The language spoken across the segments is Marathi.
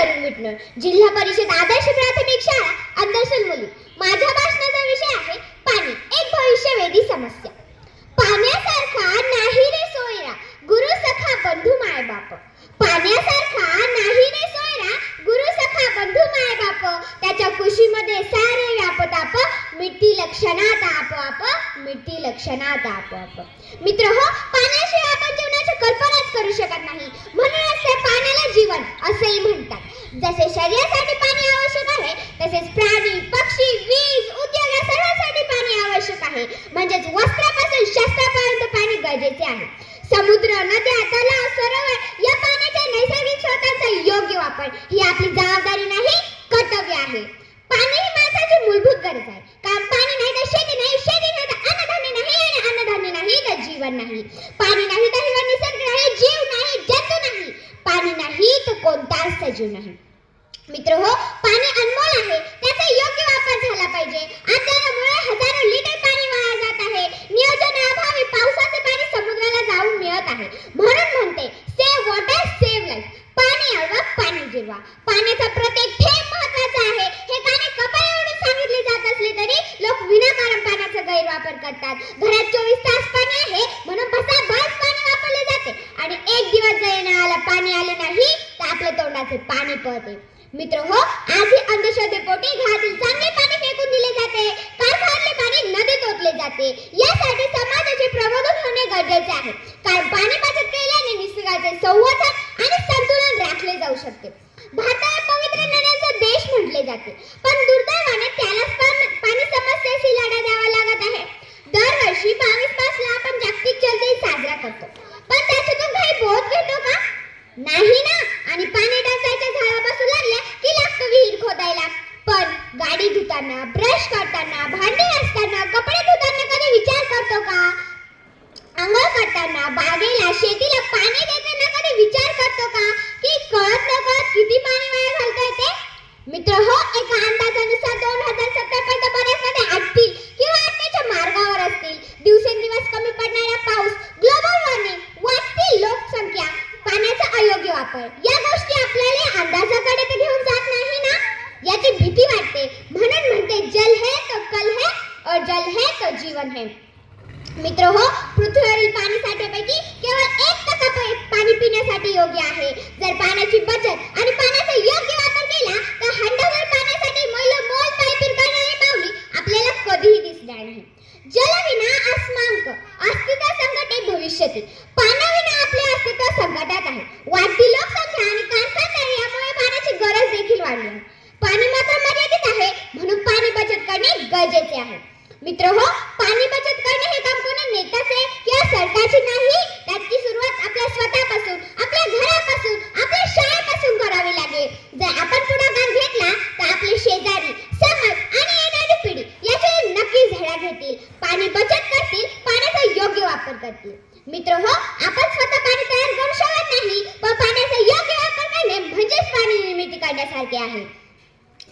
करून विटणं जिल्हा परिषद आदर्श प्राथमिक शाळा अंदरसल मुली. माझ्या भाषणाचा विषय आहे पाणी. एक भविष्यवेधी समस्या. पाण्यासारखा नाही रे सोयरा गुरु सखा बंधू माय बाप. पाण्यासारखा नाही रे सोयरा गुरु सखा बंधू माय बाप. त्याच्या कुशीमध्ये सारे व्यापताप मिट्टी लक्षणात आपोआप मिट्टी लक्षणात आपोआप. मित्र हो पाण्याशिवाय आपण जीवनाची कल्पनाच करू शकत नाही. म्हणूनच ते पाण्याला जीवन असेही म्हणतात. जसे शरीरासाठी पाणी आवश्यक आहे तसेच प्राणी पक्षी वीज उद्योग या सर्वांसाठी पाणी आवश्यक आहे. म्हणजेच वस्त्रापासून शस्त्रापर्यंत पाणी गरजेचे आहे. समुद्र नद्या तलाव सरोवर या पाण्याच्या नैसर्गिक स्रोतांचा योग्य वापर. ही आपली जबाबदारी नाही कर्तव्य आहे. पाणी ही माणसाची मूलभूत गरज आहे. कारण पाणी नाही तर शेती नाही शेती नाही तर अन्नधान्य नाही आणि अन्नधान्य नाही तर जीवन नाही. पाणी नाही तर निसर्ग नाही जीव पाणी नाही तर कोणताच सजीव नाही. मित्र हो पाणी अनमोल आहे. त्याचा योग्य वापर झाला पाहिजे. आजारामुळे हजारो लिटर पाणी वाया जात आहे. नियोजनाअभावी पावसाचे पाणी समुद्राला जाऊन मिळत आहे. म्हणून म्हणते सेव्ह वॉटर सेव्ह लाईफ पाणी अडवा पाणी जिरवा. पाण्याचा प्रत्येक थेंब महत्त्वाचा आहे. हे गाणे कपाळ एवढे सांगितले जात असले तरी लोक विनाकारण पाण्याचा गैरवापर करतात. घरात चोवीस तास पाणी आहे म्हणून बसा बस पाणी वापरले जाते आणि एक दिवस जरी नळाला पाणी आले नाही तर आपल्या तोंडाचे पाणी पळते. मित्र हो आजही अंधश्रद्धेपोटी घातील चांगले पाणी फेकून दिले जाते कारखान्यातले पाणी नदीत ओतले जाते यासाठी समाजाचे प्रबोधन होणे गरजेचे आहे कारण पाणी बचत केल्याने निसर्गाचे संवर्धन आणि संतुलन राखले जाऊ शकते भारताला पवित्र नद्यांचा देश म्हटले जाते पण दुर्दैवाने त्यालाच पान- पाणी समस्येशी लढा द्यावा लागत आहे दरवर्षी बावीस मार्चला आपण जागतिक जल दिन साजरा करतो पण त्याच्यातून काही बोध घेतो का नाही ना आणि पाणी टंचाईच्या झाडा बसू लागल्या की लागतो विहीर खोदायला पण गाडी ब्रश करताना भांडी घासताना कपडे धुताना कधी विचार करतो का? अंघोळ करताना बागेला शेतीला पाणी देताना कधी विचार करतो का? की कळत न कळत किती पाणी वाया घालतोय ते? मित्र हो एका अंदाजानुसार दोन हजार सत्तर पर्यंत बऱ्याच नद्या आटतील किंवा आटण्याच्या मार्गावर असतील. दिवसेंदिवस कमी पडणारा पाऊस ग्लोबल वॉर्मिंग वाढती लोकसंख्या पाण्याचा अयोग्य वापर. या गोष्टी आपल्याला अंदाजाकडे तर घेऊन जात नाही ना? याची भीती वाटते. म्हणून म्हणते जल है तो कल है और जल है तो जीवन है. मित्र हो पृथ्वीवरील पाणी साठ्यापैकी केवळ एक टक्का पाणी पिण्यासाठी योग्य आहे. जर पाण्याची बचत आणि पाण्याचा योग्य वापर केला तर हंडाभर पाण्यासाठी मोल मोल पायपीर करणारी माऊली आपल्याला कधीही दिसणार नाही. जलविना अस्मांक अस्तित्व संकटे भविष्यातील पाण्याविना आपले अस्तित्व संकटात आहे वाढती लोकसंख्या आणि कारखानदारी यामुळे पाण्याची गरज देखील वाढली आहे पाणी मात्र मर्यादित आहे म्हणून पाणी बचत करणे गरजेचे आहे. मित्र हो पाणी बचत करणे हे काम कोणी नेत्याचे किंवा सरकारचे नाही? त्याची सुरुवात आपल्या स्वतःपासून आपल्या घरापासून आपल्या शाळेपासून करावी लागेल. जर आपण पुढाकार घेतला तर आपले शेजारी समाज आणि येणारी पिढी याचे नक्कीच धडा घेतील. पाणी बचत करतील पाण्याचा योग्य वापर करतील. मित्र हो आपण स्वतः पाणी तयार करू शकत नाही पण पाण्याचा योग्य वापर करणे म्हणजेच पाणी निर्मिती करण्यासारखे आहे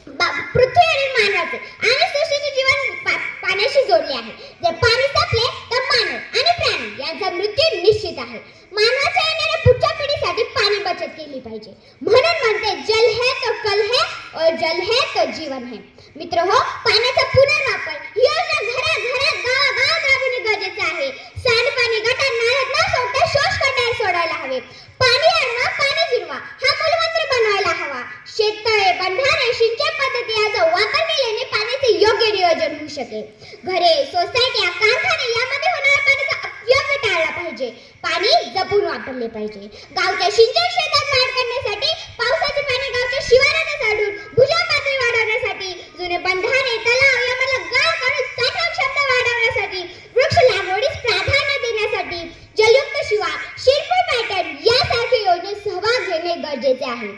पृथ्वी आणि मानवाचे. आणि सृष्टीचे जीवन पाण्याशी जोडले आहे. जर पाणी संपले तर मानव आणि प्राणी यांचा मृत्यू निश्चित आहे. मानवाच्या येणाऱ्या पुढच्या पिढीसाठी पाणी बचत केली पाहिजे. म्हणून म्हणते जल है तो कल है और जल है तो जीवन है मित्र हो पाण्याचा पुनर्वापर ही योजना घरा घरात गावागावात राबवणे गरजेचे आहे. सांडपाणी गटार नाळ्यात न सोडता शोष करण्यास सोडायला हवे. पाणी अडवा पाणी जिरवा. हा मूलमंत्र बनवायला हवा. शेतकरी बंधारे सिंचन पद्धती याचा वापर केल्याने पाण्याचे योग्य नियोजन होऊ शकेल. घरे सोसायट्या कारखाने यामध्ये होणारा पाण्याचा अपव्यय टाळला पाहिजे. पाणी जपून वापरले पाहिजे. गावच्या सिंचन क्षेत्रात वाढ करण्यासाठी पावसाचे पाणी गावच्या शिवारात साडून भुजल पातळी वाढवण्यासाठी जुने बंधारे तलाव यामधला गाळ काढून साठवण क्षमता वाढवण्यासाठी वृक्ष लागवडीस प्राधान्य देण्यासाठी जलयुक्त शिवार शिरपूर पॅटर्न यासारखे योजनेत सहभाग घेणे गरजेचे आहे.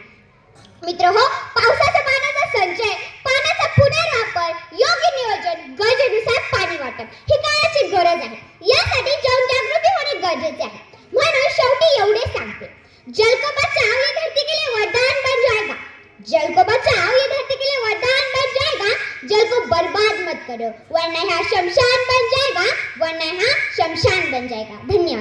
मित्र हो पाण्याचा पाण्याचा पुनर्वापर योग्य नियोजन गरजेनुसार पाणी वाटप. ही काळाची गरज आहे. यासाठी जनजागृती होणे गरजेचे आहे. म्हणून शेवटी एवढे सांगते. जलकोबा चाव बचाओ ये धरती के लिए वरदान बन जाएगा जलकोबा चाव बचाओ ये धरती के लिए वरदान बन जाएगा जल को बर्बाद मत करो. वरना यह शमशान बन जाएगा वरना यह शमशान बन जाएगा धन्यवाद.